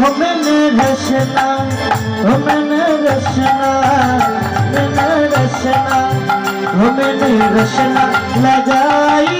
हो मैंने रचना हो मैंने रचना मैंने रचना हो मैंने रचना लगाई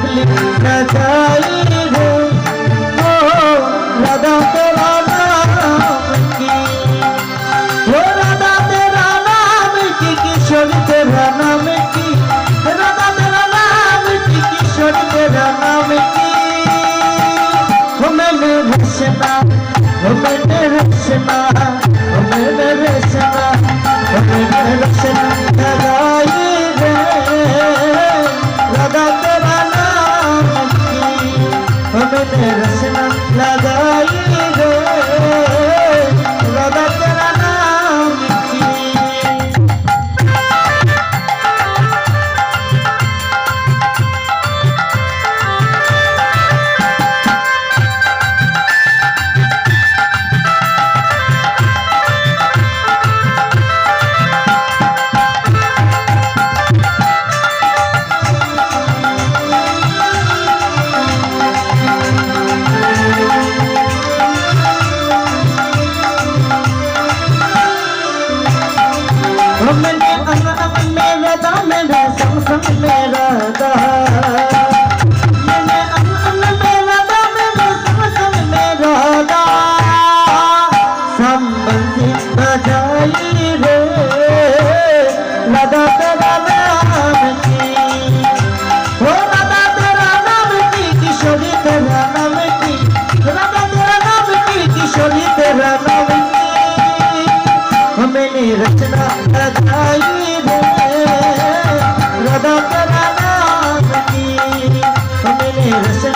ভুলি না যাই রে ও রাধা তোরা নাম কি ও রাধা তেরা নাম কি কিশোর তেরা নাম কি রাধা তেরা নাম কি কিশোর তেরা নাম কি ও मैंने हंसना ओ मैंने हंसना আনন্দের রসনা লাগাইলে I'm come and come and come and come and come and मैंने रचना रचाई दे रदा करा नाम की मैंने रचना